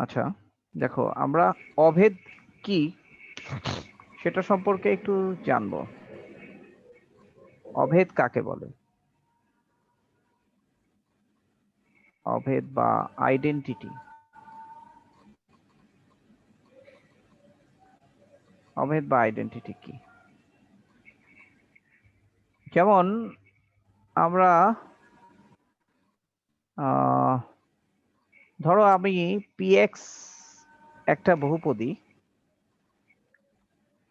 আচ্ছা দেখো আমরা অভেদ কি সেটা সম্পর্কে একটু জানব। অভেদ কাকে বলে? অভেদ বা আইডেন্টিটি অভেদ বা আইডেন্টিটি কি? যেমন আমরা আহ, ধরো আমি পিএক্স একটা বহুপদী,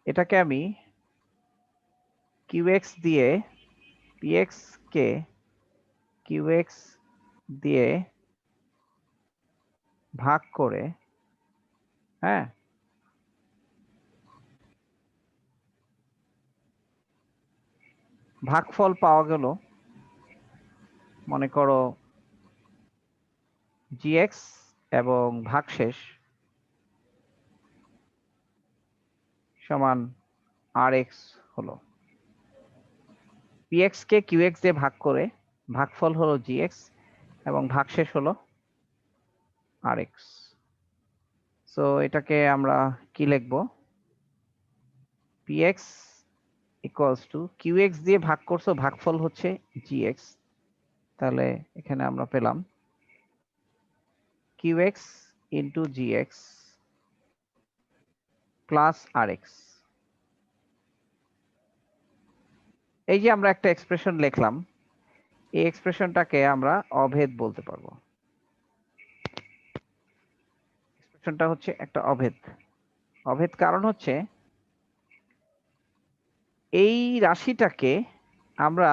এটাকে আমি কিউএক্স দিয়ে পিএক্স কে কিউএক্স দিয়ে ভাগ করে হ্যাঁ? ভাগফল পাওয়া গেল, মনে করো জিএক্স এবং ভাগশেষ সমান আর এক্স হলো। পিএক্স কে কিউএক্স দিয়ে ভাগ করে ভাগফল হলো জিএক্স এবং ভাগশেষ হলো আর এক্স সো এটাকে আমরা কি লিখব? পিএক্স ইকুয়ালস টু কিউএক্স দিয়ে ভাগ করছ, ভাগফল হচ্ছে জিএক্স তাহলে এখানে আমরা পেলাম into GX plus R X এই যে আমরা একটা এক্সপ্রেশন লিখলাম, এই এক্সপ্রেশনটাকে আমরা অভেদ বলতে পারব। এক্সপ্রেশনটা হচ্ছে একটা অভেদ। অভেদ কারণ হচ্ছে এই রাশিটাকে আমরা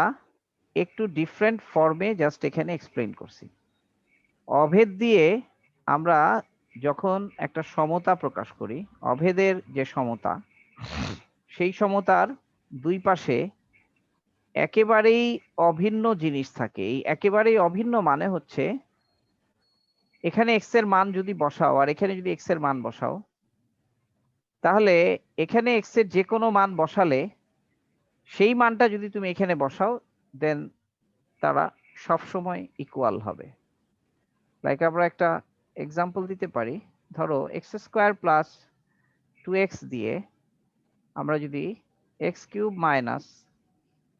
একটু ডিফারেন্ট ফর্মে জাস্ট এখানে এক্সপ্লেন করছি। অভেদ দিয়ে আমরা যখন একটা সমতা প্রকাশ করি, অভেদের যে সমতা, সেই সমতার দুই পাশে একেবারেই অভিন্ন জিনিস থাকে। এই একেবারেই অভিন্ন মানে হচ্ছে, এখানে এক্সের মান যদি বসাও আর এখানে যদি এক্সের মান বসাও, তাহলে এখানে এক্সের যে কোনো মান বসালে, সেই মানটা যদি তুমি এখানে বসাও দেন তারা সব সময় ইকুয়াল হবে। লাইক আমরা একটা এক্সাম্পল দিতে পারি। ধরো X square plus two X দিয়ে আমরা যদি X cube minus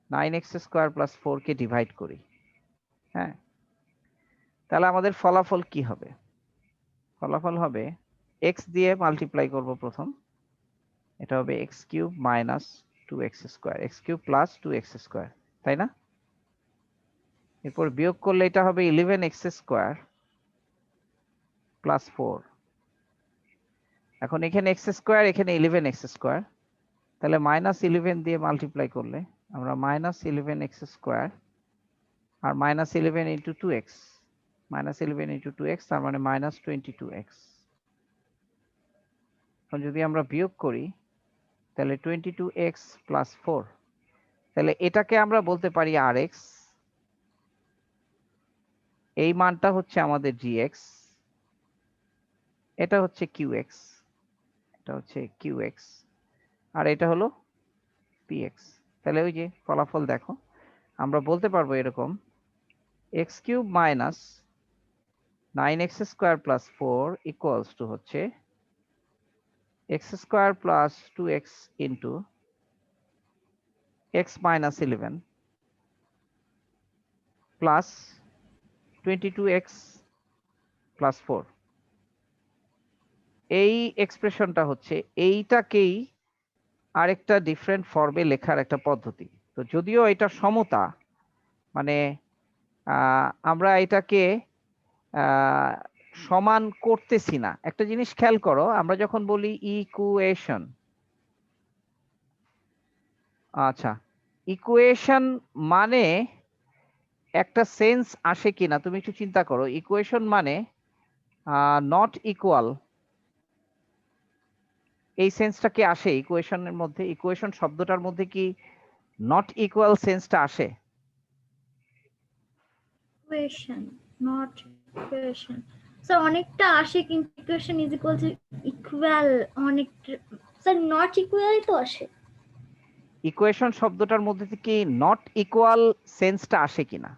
nine X square plus ফোরকে ডিভাইড করি হ্যাঁ? তাহলে আমাদের ফলাফল কি হবে? ফলাফল হবে এক্স দিয়ে মাল্টিপ্লাই করব প্রথম। এটা হবে X cube minus two X square X cube plus two X square তাই না? এরপর বিয়োগ করলে এটা হবে eleven X square plus four এখন এখানে এক্স স্কোয়ার এখানে ইলেভেন এক্স স্কোয়ার তাহলে মাইনাস ইলেভেন দিয়ে মাল্টিপ্লাই করলে আমরা মাইনাস ইলেভেন এক্স স্কোয়ার আর minus eleven into two X minus eleven into two X তার মানে মাইনাস টোয়েন্টি টু এক্স এখন যদি আমরা বিয়োগ করি, তাহলে twenty two X plus four তাহলে এটাকে আমরা বলতে পারি আর এক্স এই মানটা হচ্ছে আমাদের জি এক্স এটা হচ্ছে এক্স এটা হচ্ছে এক্স আর এটা হলো এক্স তাহলে ওই যে ফলাফল দেখো। আমরা বলতে পারব এরকম X cube minus nine X square plus four equals to হচ্ছে X square plus two X into X minus eleven plus twenty two X plus four এই এক্সপ্রেশনটা হচ্ছে, এইটাকেই আরেকটা ডিফারেন্ট ফর্মে লেখার একটা পদ্ধতি। তো যদিও এটা সমতা মানে আমরা এটাকে সমান করতেছি না। একটা জিনিস খেয়াল করো, আমরা যখন বলি ইকুয়েশন আচ্ছা ইকুয়েশন মানে একটা সেন্স আসে কিনা, তুমি একটু চিন্তা করো। ইকুয়েশন মানে নট ইকুয়াল এই সেন্সটা কি আসে? ইকুয়েশনের মধ্যে ইকুয়েশন শব্দটার মধ্যে কি নট ইকুয়াল সেন্সটা আসে? ইকুয়েশন নট ইকুয়েশন স্যার অনেকটা আসে কিন্তু equation is equal to equal অনেক স্যার নট ইকুয়ালই তো আসে। ইকুয়েশন শব্দটার মধ্যে থেকে নট ইকুয়াল সেন্সটা আসে কিনা?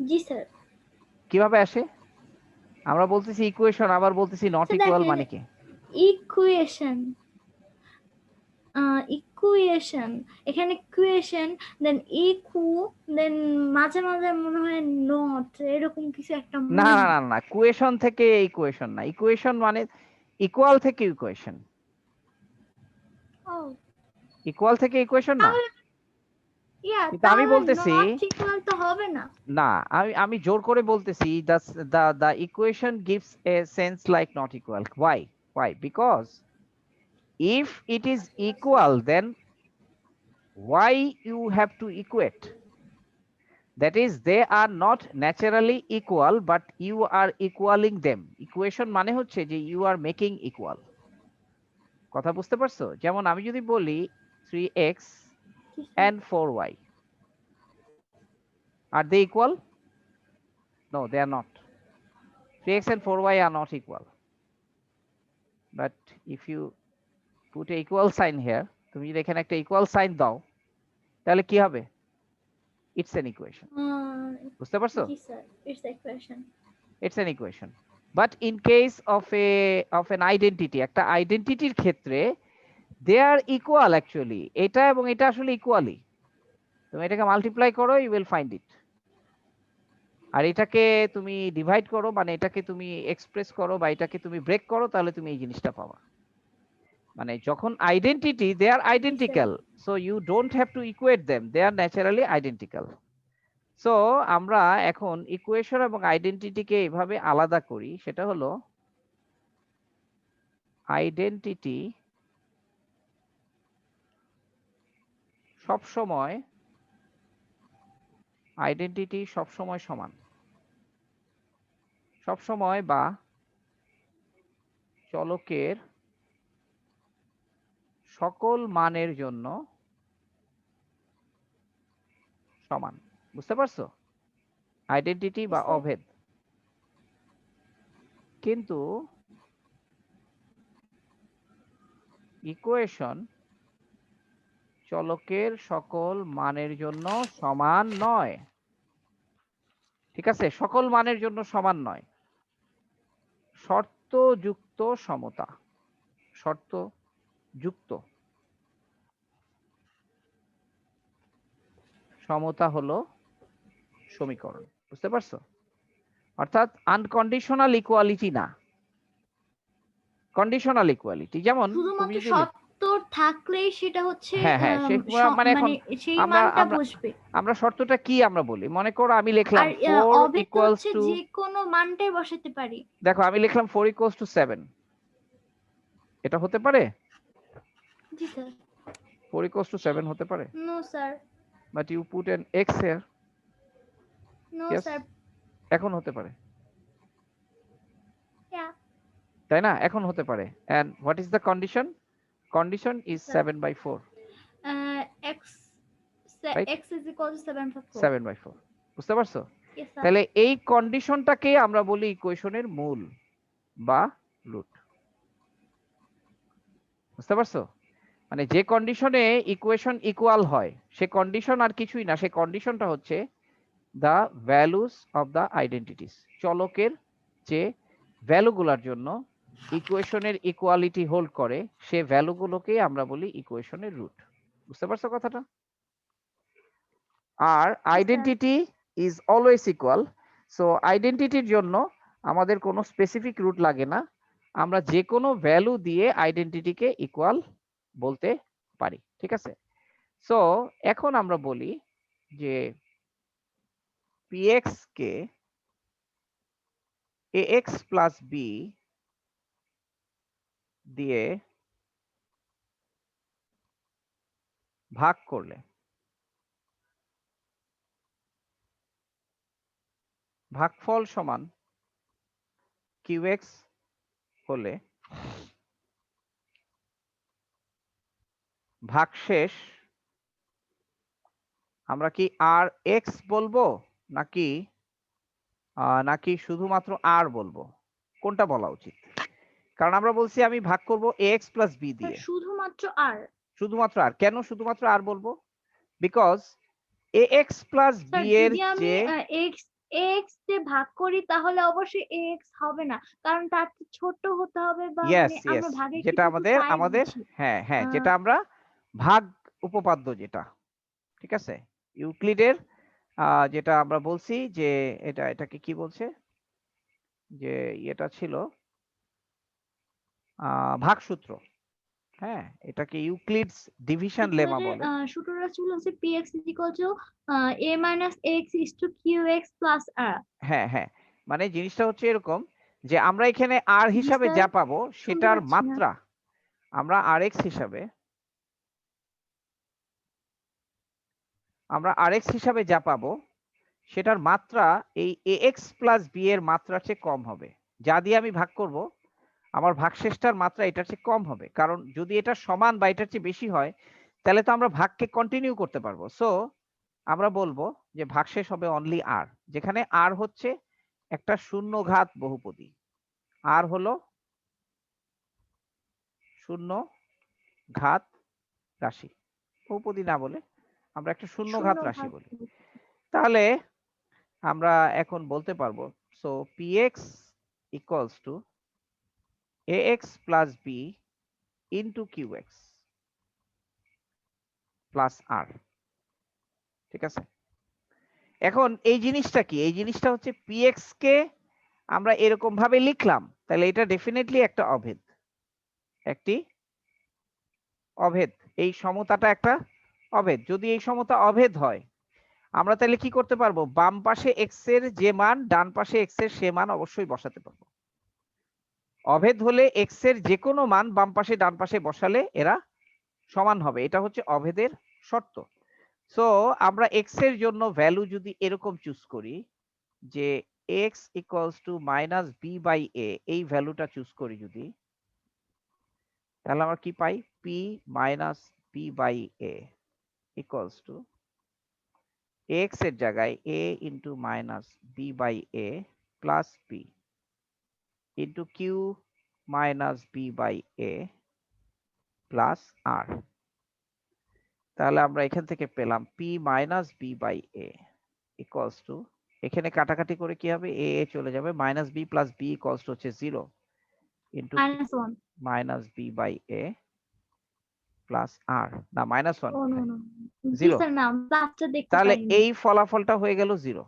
জি স্যার কীভাবে আসে? আমরা বলতেছি ইকুয়েশন আবার বলতেছি নট ইকুয়াল মানে কি? ইকুয়েশন ইকুয়েশন এখানে ইকুয়েশন দেন ইকু দেন মাঝে মাঝে মনে হয় নট এরকম কিছু একটা না না না না কুয়েশন থেকে ইকুয়েশন না। ইকুয়েশন মানে ইকুয়াল থেকে ইকুয়েশন ও। ইকুয়াল থেকে ইকুয়েশন না। আমি বলতেছি- হবে না না আমি আমি জোর করে বলতেছি the the the equation gives a sense like not equal Y Y because if it is equal then why you have to equate that is they are not naturally equal but you are equaling them equation মানে হচ্ছে যে you are making equal কথা বুঝতে পারছ যেমন আমি যদি বলি 3x and 4y are they equal no they are not 3x and 4y are not equal but if you put a equal sign here তুমি যদি এখানে একটা ইকুয়াল সাইন দাও তাহলে কি হবে ইটস এন ইকুয়েশন বুঝতে পারছো জি sir it's equation it's an equation but in case of A of an identity একটা আইডেন্টিটির ক্ষেত্রে দে আর ইকুয়াল অ্যাকচুয়ালি এটা এবং এটা আসলে ইকুয়ালি তুমি এটাকে মাল্টিপ্লাই করো ইউ উইল ফাইন্ড ইট আর এটাকে তুমি ডিভাইড করো মানে এটাকে তুমি এক্সপ্রেস করো বা এটাকে তুমি ব্রেক করো, তাহলে তুমি এই জিনিসটা পাবা। মানে যখন identity they are identical so you don't have to equate them they are naturally identical so আমরা এখন ইকুয়েশন এবং আইডেন্টিটিকে এভাবে আলাদা করি, সেটা হলো আইডেন্টিটি সব সময় আইডেন্টিটি সব সময় সমান। সব সময় বা চলকের সকল মানের জন্য সমান। বুঝতে পারছ? আইডেন্টিটি বা অভেদ। কিন্তু ইকুয়েশন চলকের সকল মানের জন্য সমান নয়। ঠিক আছে? সকল মানের জন্য সমান নয়। শর্ত যুক্ত সমতা। শর্ত যুক্ত সমতা হলো সমীকরণ। বুঝতে পারছ? অর্থাৎ আনকন্ডিশনাল ইকুয়ালিটি না। কন্ডিশনাল ইকুয়ালিটি যেমন তুমি শুধুমাত্র যদি সত্য থাকলেই সেটা হচ্ছে হ্যাঁ, হ্যাঁ, সে- মানে এখন সেই আমরা- মানটা আমরা- বসবে। আমরা শর্তটা কি আমরা বলি? মনে করো আমি লিখলাম আর আহ, ফোর অভেদ তো ইকুয়ালস টু যে কোনো মানটাই বসাতে পারি। দেখো আমি লিখলাম ফোর ইকুয়ালস টু সেভেন এটা হতে পারে? জি sir. Four equals to seven হতে পারে? No sir. But you put an X here no sir. এখন হতে পারে. তাই না? এখন হতে পারে। And what is the condition condition is Sir. Seven by four X Right? X is equal to 7 by 4 seven by four বুঝতে পারছ? তাহলে এই কন্ডিশনটাকে আমরা বলি ইকুয়েশনের মূল বা রুট বুঝতে পারছ? মানে যে কন্ডিশনে ইকুয়েশন ইকুয়াল হয় সে কন্ডিশন আর কিছুই না সে কন্ডিশনটা হচ্ছে the values of the identities চলকের যে ভ্যালুগুলোর জন্য ইকুয়েশনের ইকুয়ালিটি হোল্ড করে সে ভ্যালুগুলোকে আমরা বলি ইকুয়েশনের রুট বুঝতে পারছ কথাটা? আর identity is always equal so আইডেন্টিটির জন্য আমাদের কোনো স্পেসিফিক রুট লাগে না। আমরা যে কোনো ভ্যালু দিয়ে আইডেন্টিটিকে ইকুয়াল বলতে পারি ঠিক আছে? সো এখন আমরা বলি যে px কে ax প্লাস b দিয়ে ভাগ করলে। ভাগফল সমান qx হলে ভাগশেষ আমরা কি আর এক্স বলব? নাকি নাকি শুধুমাত্র আর বলব? কোনটা বলা উচিত? কারণ আমরা বলছি আমি ভাগ করব এক্স প্লাস বি দিয়ে। শুধুমাত্র আর শুধুমাত্র আর কেন শুধুমাত্র আর বলব? Because A X plus B এর যে এক্স এক্স যে ভাগ করি তাহলে অবশ্যই এক্স হবে না। কারণ তার ছোট হতে হবে বা আমরা ভাগের যেটা আমাদের আমাদের হ্যাঁ হ্যাঁ যেটা আমরা ভাগ উপপাদ্য যেটা ঠিক আছে? ইউক্লিডের আহ, যেটা আমরা বলছি যে এটা এটাকে কি বলছে? যে এটা ছিল ভাগসূত্র। হ্যাঁ এটাকে ইউক্লিডস ডিভিশন লেমা বলে। সূত্রটা ছিল হচ্ছে minus X two Q X হ্যাঁ হ্যাঁ মানে জিনিসটা হচ্ছে এরকম যে আমরা এখানে আর হিসাবে যা পাবো সেটার মাত্রা আমরা আর এক্স হিসাবে আমরা আর এক্স হিসাবে যা পাবো সেটার মাত্রা এই এ এক্স প্লাস বি এর মাত্রার চেয়ে কম হবে। যা দিয়ে আমি ভাগ করব আমার ভাগশেষটার মাত্রা এটার চেয়ে কম হবে। কারণ যদি এটা সমান বা এটার চেয়ে বেশি হয় তাহলে তো আমরা ভাগকে কন্টিনিউ করতে পারব। সো আমরা বলব যে ভাগশেষ হবে অনলি আর যেখানে আর হচ্ছে একটা শূন্য ঘাত বহুপদী। আর হলো শূন্য ঘাত রাশি। বহুপদী না বলে আমরা একটা শূন্য ঘাত রাশি বলি। তাহলে আমরা এখন বলতে পারব so px equals to ax plus b into qx plus r. ঠিক আছে? এখন এই জিনিসটা কি? এই জিনিসটা হচ্ছে px কে আমরা এরকম ভাবে লিখলাম, তাহলে এটা ডেফিনেটলি একটা অভেদ। একটি অভেদ। এই সমতাটা একটা অভেদ। যদি এই সমতা অভেদ হয়, আমরা তাহলে কি করতে পারব? বাম পাশে এক্সের যে মান, ডান পাশে এক্সের সে মান অবশ্যই বসাতে পারব। অভেদ হলে এক্সের যে কোনো মান বাম পাশে, ডান পাশে বসালে এরা সমান হবে। এটা হচ্ছে অভেদের শর্ত। সো আমরা এক্সের জন্য ভ্যালু যদি এরকম চুজ করি যে X equals to minus B by A এই ভ্যালুটা চুজ করি যদি, তাহলে আমরা কি পাই? P minus B by A equals to এক্সের জায়গায় A into minus B by A plus B into Q minus B by A plus R তাহলে আমরা এখান থেকে পেলাম P minus B by A equals to এখানে কাটাকাটি করে কি হবে? এ এ চলে যাবে। Minus B plus B equals to হচ্ছে zero into minus one minus B by A plus R না মাইনাস ওয়ান দেখতে তাহলে এই ফলাফলটা হয়ে গেল জিরো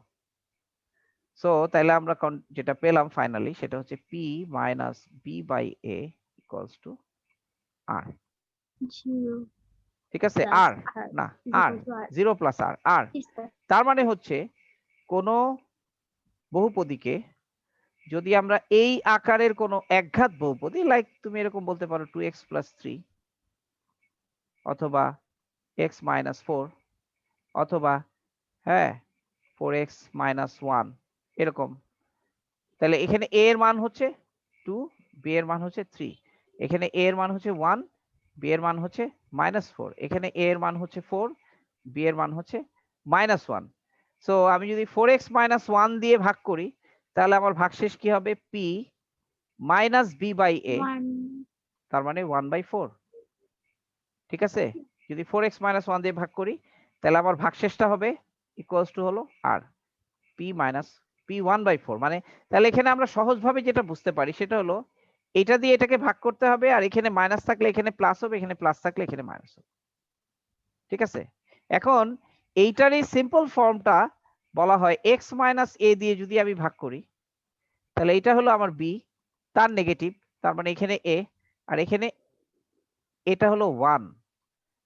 সো তাহলে আমরা যেটা পেলাম ফাইনালি সেটা হচ্ছে P minus B by A equals to R ঠিক আছে? R R. না R R. Zero plus R R তার মানে হচ্ছে কোনো বহুপদীকে যদি আমরা এই আকারের কোনো একঘাত বহুপদী লাইক তুমি এরকম বলতে পারো টু এক্স প্লাস থ্রি অথবা এক্স মাইনাস ফোর অথবা হ্যাঁ ফোর এক্স মাইনাস ওয়ান এরকম। তাহলে এখানে এ এর মান হচ্ছে টু বি এর মান হচ্ছে থ্রি এখানে এ এর মান হচ্ছে ওয়ান বি এর মান হচ্ছে মাইনাস ফোর এখানে এ এর মান হচ্ছে ফোর বি এর মান হচ্ছে মাইনাস ওয়ান সো আমি যদি ফোর এক্স মাইনাস ওয়ান দিয়ে ভাগ করি তাহলে আমার ভাগশেষ কি হবে? P minus B by A তার মানে ওয়ান বাই ফোর ঠিক আছে? যদি ফোর এক্স মাইনাস ওয়ান দিয়ে ভাগ করি তাহলে আমার ভাগশেষটা হবে ইকুয়ালস টু হলো আর পি মাইনাস মানে তাহলে এখানে আমরা সহজভাবে যেটা বুঝতে পারি সেটা হলো এটা দিয়ে এটাকে ভাগ করতে হবে আর এখানে মাইনাস থাকলে এখানে প্লাস হবে, এখানে প্লাস থাকলে এখানে মাইনাস হবে। ঠিক আছে? এখন এইটার এই সিম্পল ফর্মটা বলা হয় এক্স মাইনাস এ দিয়ে যদি আমি ভাগ করি, তাহলে এটা হলো আমার বি তার নেগেটিভ তার মানে এখানে এ আর এখানে এটা হলো ওয়ান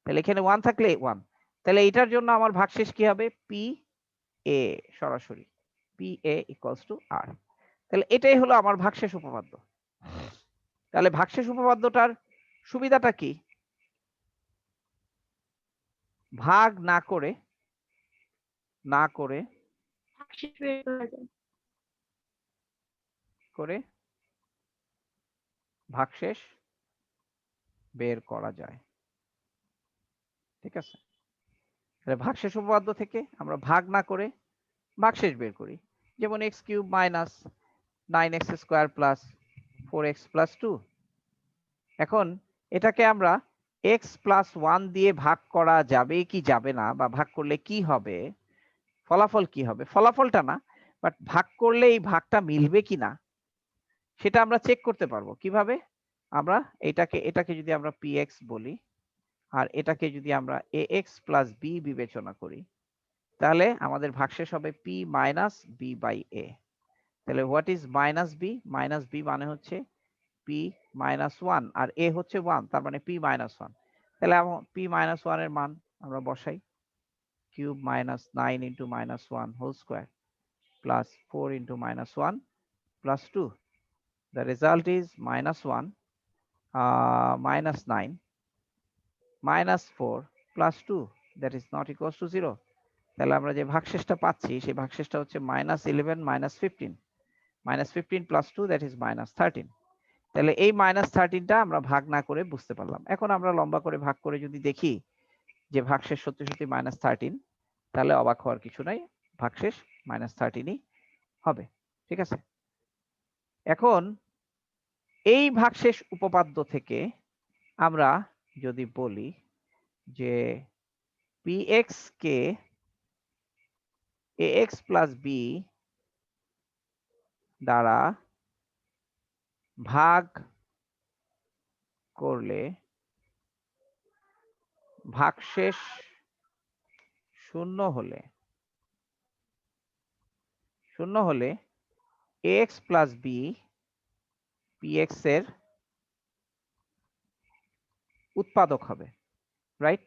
তাহলে এখানে ওয়ান থাকলে ওয়ান তাহলে এটার জন্য আমার ভাগশেষ কি হবে? পি এ সরাসরি। এ ইকুয়ালস টু আর তাহলে এটাই হলো আমার ভাগশেষ উপপাদ্য। তাহলে ভাগশেষ উপপাদ্যটার সুবিধাটা কি? ভাগ না করে না করে। করে ভাগশেষ বের করা যায়। ঠিক আছে? তাহলে ভাগশেষ উপপাদ্য থেকে আমরা ভাগ না করে ভাগশেষ বের করি। যেমন x cube minus nine x square plus four x plus two. এখন এটাকে আমরা এক্স প্লাস ওয়ান দিয়ে ভাগ করা যাবে কি যাবে না বা ভাগ করলে কি হবে? ফলাফল কি হবে? ফলাফলটা না বাট ভাগ করলে এই ভাগটা মিলবে কিনা সেটা আমরা চেক করতে পারব। কীভাবে? আমরা এটাকে এটাকে যদি আমরা এক্স বলি, আর এটাকে যদি আমরা এক্স প্লাস বি বিবেচনা করি তাহলে আমাদের ভাগশেষ হবে p minus b by a তাহলে what is minus b minus b মানে হচ্ছে পি মাইনাস ওয়ান আর এ হচ্ছে ওয়ান তার মানে পি মাইনাস ওয়ান তাহলে পি মাইনাস ওয়ানের মান আমরা বসাই। Cube minus nine into minus one whole square plus four into minus one plus two the result is minus 1 uh, minus 9 minus 4 plus 2 that is not to 0 তাহলে আমরা যে ভাগশেষটা পাচ্ছি, সেই ভাগশেষটা হচ্ছে minus eleven minus fifteen minus fifteen plus two that is minus thirteen তাহলে এই মাইনাস থার্টিনটা আমরা ভাগ না করে বুঝতে পারলাম। এখন আমরা লম্বা করে ভাগ করে যদি দেখি যে ভাগশেষ সত্যি সত্যি মাইনাস থার্টিন তাহলে অবাক হওয়ার কিছু নাই। ভাগশেষ মাইনাস থার্টিনই হবে। ঠিক আছে? এখন এই ভাগশেষ উপপাদ্য থেকে আমরা যদি বলি যে px কে ax প্লাস বি দ্বারা ভাগ করলে ভাগশেষ শূন্য হলে শূন্য হলে ax প্লাস বি px এর উৎপাদক হবে রাইট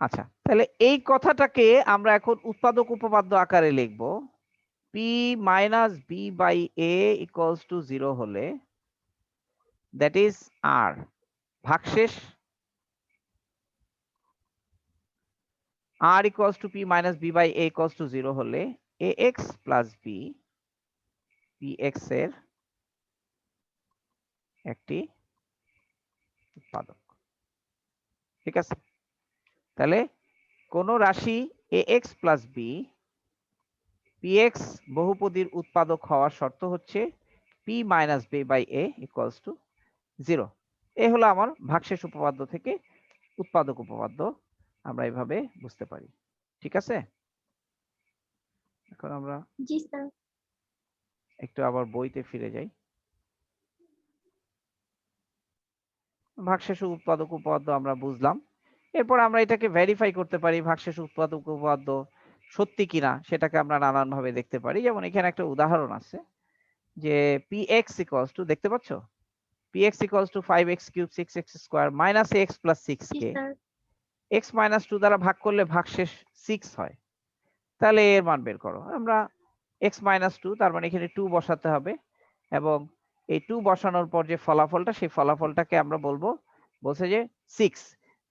আচ্ছা তাহলে এই কথাটাকে আমরা এখন উৎপাদক উপপাদ্য আকারে লিখব। P minus b by a equals to zero হলে দ্যাট ইজ আর ভাগশেষ। R equals to p minus b by a equals to zero হলে প্লাস বি পি এক্সের একটি উৎপাদক। ঠিক আছে? তাহলে কোন রাশি a x plus b px বহুপদীর উৎপাদক হওয়ার শর্ত হচ্ছে p minus b by a equals to zero এ হলো আমার ভাগশেষ উপপাদ্য থেকে উৎপাদক উপপাদ্য। আমরা এভাবে বুঝতে পারি। ঠিক আছে? এখন আমরা জি স্যার। একটু আবার বইতে ফিরে যাই। ভাগশেষ উৎপাদক উপপাদ্য আমরা বুঝলাম। এরপর আমরা এটাকে ভেরিফাই করতে পারি ভাগশেষ উৎপাদক উপপাদ্য সত্যি কিনা সেটাকে আমরা নানান ভাবে দেখতে পারি। যেমন এখানে একটা উদাহরণ আছে যে পি এক্স ইকুয়ালস টু দেখতে পাচ্ছ? Five x cube six x square minus x plus six কে এক্স মাইনাস টু দ্বারা ভাগ করলে ভাগশেষ সিক্স হয়। তাহলে এর মান বের করো। আমরা এক্স মাইনাস টু তার মানে এখানে টু বসাতে হবে এবং এই টু বসানোর পর যে ফলাফলটা সেই ফলাফলটাকে আমরা বলব বলছে যে সিক্স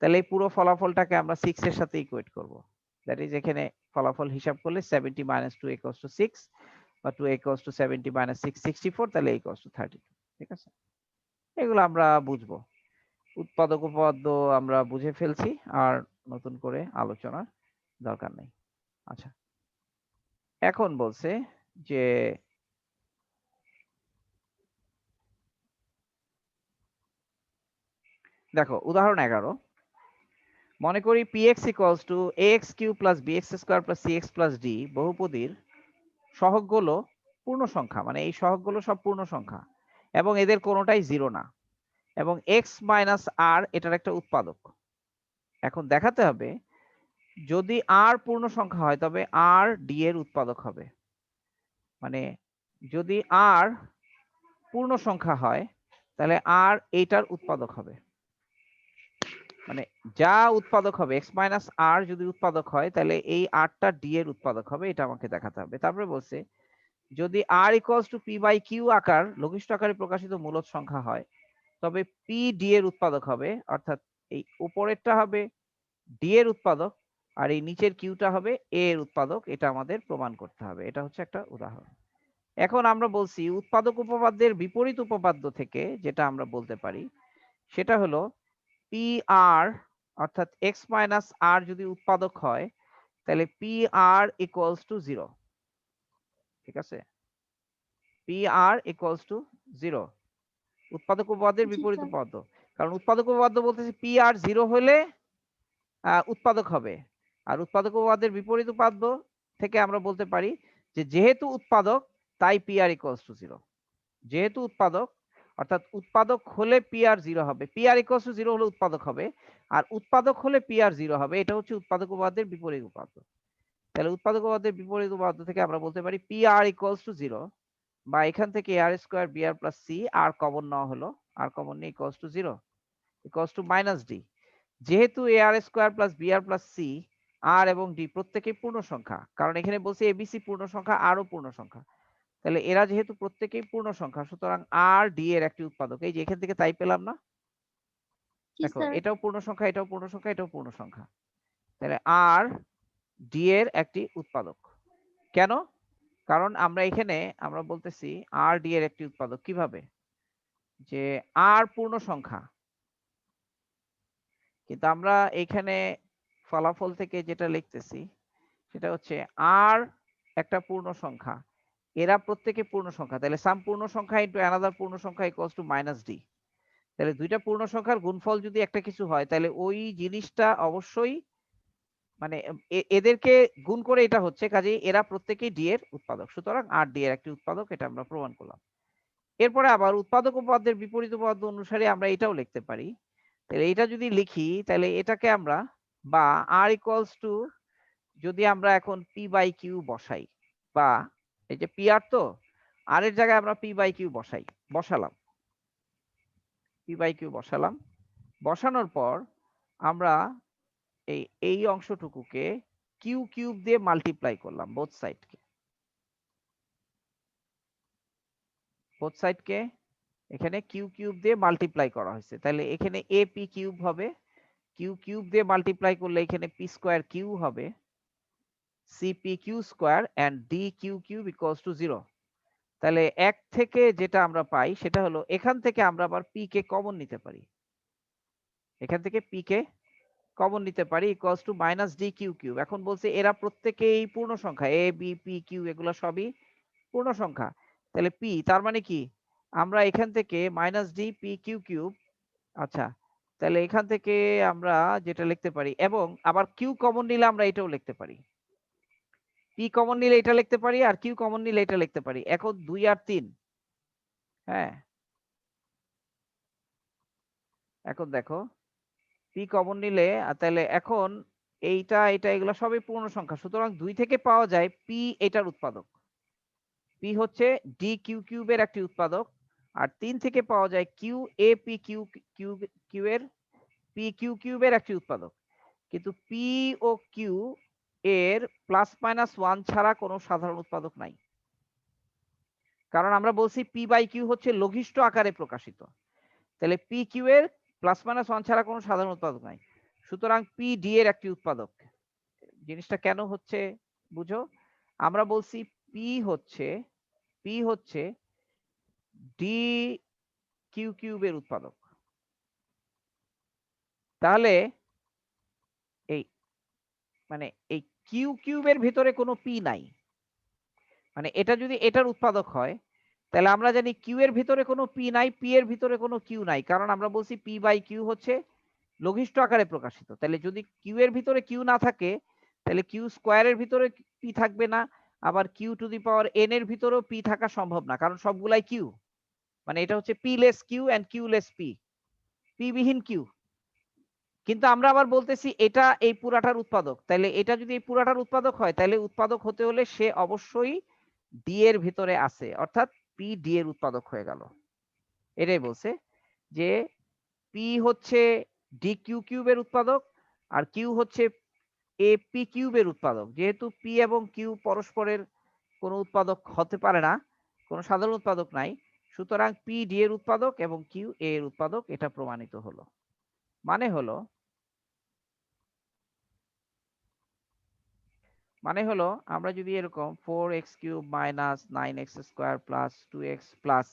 তাহলে এই পুরো ফলাফলটাকে আমরা সিক্স এর সাথে ইকুয়েট করব। দ্যাট ইজ এখানে ফলাফল হিসাব করলে seventy minus two equals to six বা two equals to seventy minus six sixty four তাহলে ইকুয়ালস টু থার্টি ঠিক আছে? এগুলো আমরা বুঝব। উৎপাদক উপপাদ্য আমরা বুঝে ফেলছি, আর নতুন করে আলোচনার দরকার নেই। আচ্ছা। এখন বলছে যে দেখো, উদাহরণ এগারো। মনে করি px equals to x q plus bx square plus cx plus d বহুপদীর সহগগুলো পূর্ণ সংখ্যা মানে এই সহগগুলো সব পূর্ণ সংখ্যা এবং এদের কোনোটাই জিরো না, এবং এক্স মাইনাস আর এটার একটা উৎপাদক। এখন দেখাতে হবে, যদি আর পূর্ণ সংখ্যা হয়, তবে আর ডি এর উৎপাদক হবে। মানে যদি আর পূর্ণ সংখ্যা হয়, তাহলে আর এইটার উৎপাদক হবে। মানে যা উৎপাদক হবে এক্স মাইনাস আর যদি উৎপাদক হয়, তাহলে এই আরটা ডি এর উৎপাদক হবে, এটা আমাকে দেখাতে হবে। তারপরে বলছে, যদি r equals to p by q আকার লঘিষ্ঠ আকারে প্রকাশিত মূলদ সংখ্যা হয়, তবে পি ডি এর উৎপাদক হবে, অর্থাৎ এই উপরেরটা হবে ডি এর উৎপাদক, আর এই নিচের কিউটা হবে এ এর উৎপাদক, এটা আমাদের প্রমাণ করতে হবে। এটা হচ্ছে একটা উদাহরণ। এখন আমরা বলছি, উৎপাদক উপপাদ্যের বিপরীত উপপাদ্য থেকে যেটা আমরা বলতে পারি, সেটা হলো পি আর অর্থাৎ এক্স মাইনাস আর যদি উৎপাদক হয় তাহলে p r equals to zero ঠিক আছে? P r equals to zero উৎপাদক উপপাদ্যের বিপরীত। উপপাদ্য কারণ উৎপাদক উপপাদ্য বলতেছে পি আর জিরো হলে উৎপাদক হবে। আর উৎপাদক উপপাদ্যের বিপরীত উপাদ্য থেকে আমরা বলতে পারি যে যেহেতু উৎপাদক তাই p r equals to zero যেহেতু উৎপাদক অর্থাৎ উৎপাদক হলে পি আর জিরো হবে। P r equals to zero হলে উৎপাদক হবে। আর উৎপাদক হলে পি আর জিরো হবে। এটা হচ্ছে উৎপাদক উপপাদ্যের বিপরীত উপপাদ্য তাহলে উৎপাদক উপপাদ্যের বিপরীত উপপাদ্য থেকে আমরা বলতে পারি p r equals to zero বা এখান থেকে r square b r plus c r common নেওয়া হলো। আর কমন নিয়ে equals to zero equals to minus d যেহেতু a r square plus b r plus c r এবং d প্রত্যেকেই পূর্ণ সংখ্যা কারণ এখানে বলছে এবিসি পূর্ণ সংখ্যা আরও পূর্ণ সংখ্যা তাহলে এরা যেহেতু প্রত্যেকেই পূর্ণ সংখ্যা সুতরাং আর ডি এর একটি উৎপাদক। এই যে এখান থেকে তাই পেলাম না? দেখো এটাও পূর্ণ সংখ্যা এটাও পূর্ণ সংখ্যা এটাও পূর্ণ সংখ্যা। তাহলে আর ডি এর একটি উৎপাদক। কেন? কারণ আমরা এখানে আমরা বলতেছি আর ডি এর একটি উৎপাদক। কীভাবে? যে আর পূর্ণ সংখ্যা। কিন্তু আমরা এখানে ফলাফল থেকে যেটা লিখতেছি সেটা হচ্ছে আর একটা পূর্ণ সংখ্যা। এরা প্রত্যেকে পূর্ণ সংখ্যা। তাহলে সাম পূর্ণ সংখ্যা ইন্টু অ্যানাদার পূর্ণ সংখ্যা ইকুয়ালস টু মাইনাস ডি তাহলে দুইটা পূর্ণ সংখ্যার গুণফল যদি একটা কিছু হয়, তাহলে ওই জিনিসটা অবশ্যই মানে এদেরকে গুণ করে এটা হচ্ছে, কাজেই এরা প্রত্যেকেই ডি এর উৎপাদক। সুতরাং আর ডি এর একটি উৎপাদক এটা আমরা প্রমাণ করলাম। এরপরে আবার উৎপাদক উপপাদ্যের বিপরীত উপপাদ্য অনুসারে আমরা এটাও লিখতে পারি। তাহলে এটা যদি লিখি, তাহলে এটাকে আমরা বা আর ইকুয়ালস টু যদি আমরা এখন পি বাই কিউ বসাই বা এই যে পি আর তো আর এর জায়গায় আমরা পি বাই কিউ বসাই, বসালাম। পি বাই কিউ বসালাম। বসানোর পর আমরা এই এই অংশটুকুকে কিউ কিউব দিয়ে মাল্টিপ্লাই করলাম বোথ সাইডকে বোথ সাইডকে এখানে কিউ কিউব দিয়ে মাল্টিপ্লাই করা হয়েছে। তাহলে এখানে এ পি কিউব হবে। কিউ কিউব দিয়ে মাল্টিপ্লাই করলে এখানে পি স্কোয়ার কিউ হবে। Square and d q cube equals to zero তাহলে এক থেকে যেটা আমরা পাই সেটা হলো এখান থেকে আমরা আবার পি কে কমন নিতে পারি। এখান থেকে পি কে কমন নিতে পারি মাইনাস ডি কিউ কিউব এখন বলছে এরা প্রত্যেকেই পূর্ণ সংখ্যা এ বি পি কিউ এগুলো সবই পূর্ণ সংখ্যা। তাহলে পি তার মানে কি? আমরা এখান থেকে minus d p q cube আচ্ছা তাহলে এখান থেকে আমরা যেটা লিখতে পারি, এবং আবার কিউ কমন নিলে আমরা এটাও লিখতে পারি। পি কমন নিলে এটা লিখতে পারি আর কিউ কমন নিলে এটা লিখতে পারি। এখন দুই আর তিন। হ্যাঁ? এখন দেখো পি কমন নিলে তাহলে এখন এইটা, এটা, এগুলো সবই পূর্ণ সংখ্যা। সুতরাং দুই থেকে পাওয়া যায় পি এটার উৎপাদক। পি হচ্ছে ডি কিউ কিউবের একটি উৎপাদক, আর তিন থেকে পাওয়া যায় q a p q q q এর পি কিউ কিউবের একটি উৎপাদক। কিন্তু পি ও কিউ এর প্লাস মাইনাস ওয়ান ছাড়া কোনো সাধারণ উৎপাদক নাই। কারণ আমরা বলছি পি বাই কিউ হচ্ছে লঘিষ্ঠ আকারে প্রকাশিত। তাহলে পি কিউ এর প্লাস মাইনাস ওয়ান ছাড়া কোনো সাধারণ উৎপাদক নাই। সুতরাং পি ডি এর একটি উৎপাদক। জিনিসটা কেন হচ্ছে বুঝো? আমরা বলছি পি হচ্ছে পি হচ্ছে ডি কিউ কিউবের উৎপাদক। তাহলে মানে এই কিউ কিউবের ভিতরে কোনো পি নাই। মানে এটা যদি এটার উৎপাদক হয়, তাহলে আমরা জানি কিউ এর ভিতরে কোনো পি নাই পি এর ভিতরে কোনো কিউ নাই। কারণ আমরা বলছি পি বাই কিউ হচ্ছে লঘিষ্ঠ আকারে প্রকাশিত। তাহলে যদি কিউ এর ভিতরে কিউ না থাকে, তাহলে কিউ স্কোয়ারের ভিতরে পি থাকবে না। আবার q to the power n এর ভিতরেও পি থাকা সম্ভব না, কারণ সবগুলাই কিউ মানে এটা হচ্ছে p less q and q less p p বিহীন কিউ কিন্তু আমরা আবার বলতেছি এটা এই পুরাটার উৎপাদক। তাহলে এটা যদি এই পুরাটার উৎপাদক হয় তাহলে উৎপাদক হতে হলে সে অবশ্যই ডি এর ভিতরে আছে, অর্থাৎ পি ডি এর উৎপাদক হয়ে গেল। এটাই বলছে যে পি হচ্ছে ডি কিউ কিউবের উৎপাদক আর কিউ হচ্ছে এ পি কিউবের উৎপাদক। যেহেতু পি এবং কিউ পরস্পরের কোনো উৎপাদক হতে পারে না, কোনো সাধারণ উৎপাদক নাই, সুতরাং পি ডি এর উৎপাদক এবং কিউ এ এর উৎপাদক এটা প্রমাণিত হলো। মানে হলো মানে হলো আমরা যদি এরকম four x cube minus nine x square plus two x plus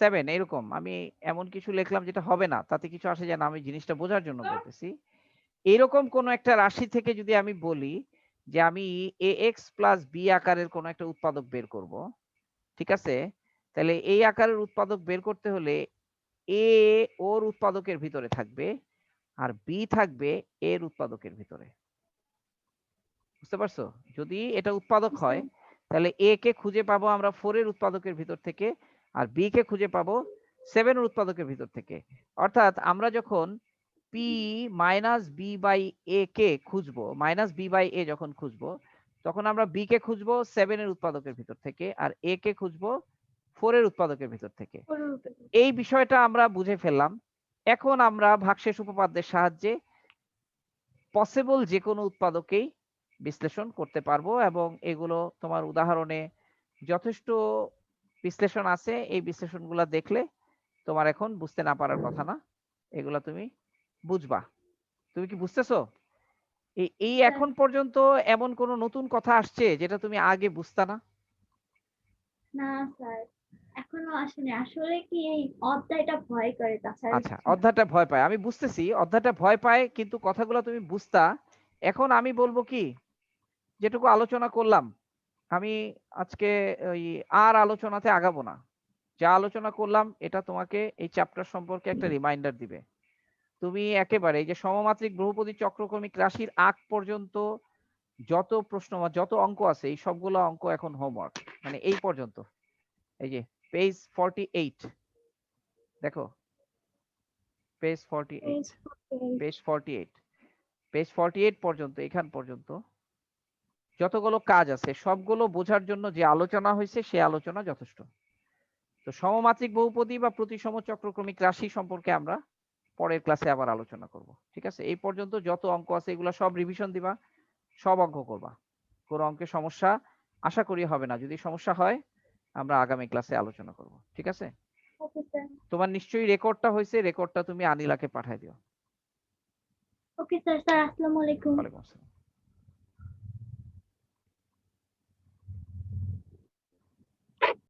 seven এরকম, আমি এমন কিছু লিখলাম যেটা হবে না, তাতে কিছু আসে যায় না, আমি জিনিসটা বোঝার জন্য বলতেছি। এরকম কোন একটা রাশি থেকে যদি আমি বলি যে আমি এ এক্স প্লাস বি আকারের কোন একটা উৎপাদক বের করব, ঠিক আছে? তাহলে এই আকারের উৎপাদক বের করতে হলে এ ওর উৎপাদকের ভিতরে থাকবে আর বি থাকবে এর উৎপাদকের ভিতরে। বুঝতে পারছ? যদি এটা উৎপাদক হয় তাহলে এ কে খুঁজে পাবো আমরা ফোর এর উৎপাদকের ভিতর থেকে আর বি কে খুঁজে পাবো সেভেন এর উৎপাদকের ভিতর থেকে। অর্থাৎ আমরা যখন p minus b by a কে খুঁজবো মাইনাস বি বাই এ যখন খুঁজবো তখন আমরা বি কে খুঁজবো সেভেন এর উৎপাদকের ভিতর থেকে আর এ কে খুঁজবো ফোর এর উৎপাদকের ভিতর থেকে। এই বিষয়টা আমরা বুঝে ফেললাম। এখন আমরা ভাগশেষ উপপাদ্যের সাহায্যে পসিবল যে কোনো উৎপাদকেই বিশ্লেষণ করতে পারব এবং এগুলো তোমার উদাহরণে যথেষ্ট বিশ্লেষণ আছে। এই বিশ্লেষণগুলো দেখলে তোমার এখন বুঝতে না পারার কথা না। এগুলা তুমি বুঝবা। তুমি কি বুঝতেছো? এই এই এখন পর্যন্ত এমন কোনো নতুন কথা আসছে যেটা তুমি আগে বুঝতা না? না স্যার এখনও আসেনি। আসলে কি এই অধ্যায়টা ভয় করে তাছাড়া আচ্ছা কিছু অধ্যায়টা ভয় পায়। আমি বুঝতেছি অধ্যায়টা ভয় পায় কিন্তু কথাগুলো তুমি বুঝতা। এখন আমি বলব কি? যেটুকু আলোচনা করলাম আমি আজকে ওই আর আলোচনাতে আগাবো না। যা আলোচনা করলাম এটা তোমাকে এই চ্যাপ্টার সম্পর্কে একটা রিমাইন্ডার দিবে। তুমি একেবারে যে সমমাত্রিক বহুপদী চক্রক্রমিক রাশির আগ পর্যন্ত যত প্রশ্ন বা যত অঙ্ক আছে এই সবগুলো অঙ্ক এখন হোমওয়ার্ক মানে এই পর্যন্ত। এই যে পেজ ফর্টি এইট দেখো। Page forty eight page forty eight page forty eight পর্যন্ত এখান পর্যন্ত। যতগুলো কাজ আছে সবগুলো বোঝার জন্য যে আলোচনা হয়েছে সে আলোচনা যথেষ্ট। তো সমমাত্রিক বহুপদী বা প্রতিসম চক্রক্রমিক রাশি সম্পর্কে আমরা পরের ক্লাসে আবার আলোচনা করব ঠিক আছে? এই পর্যন্ত যত অঙ্ক আছে এগুলো সব রিভিশন দিবা সব অঙ্ক করবা। কোনো অঙ্কের সমস্যা আশা করি হবে না। যদি সমস্যা হয় আমরা আগামী ক্লাসে আলোচনা করব ঠিক আছে? তোমার নিশ্চয়ই রেকর্ডটা হয়েছে রেকর্ডটা তুমি আনিলাকে পাঠাই দিও। ওকে স্যার স্যার আসসালামু আলাইকুম। ওয়ালাইকুম আসসালাম।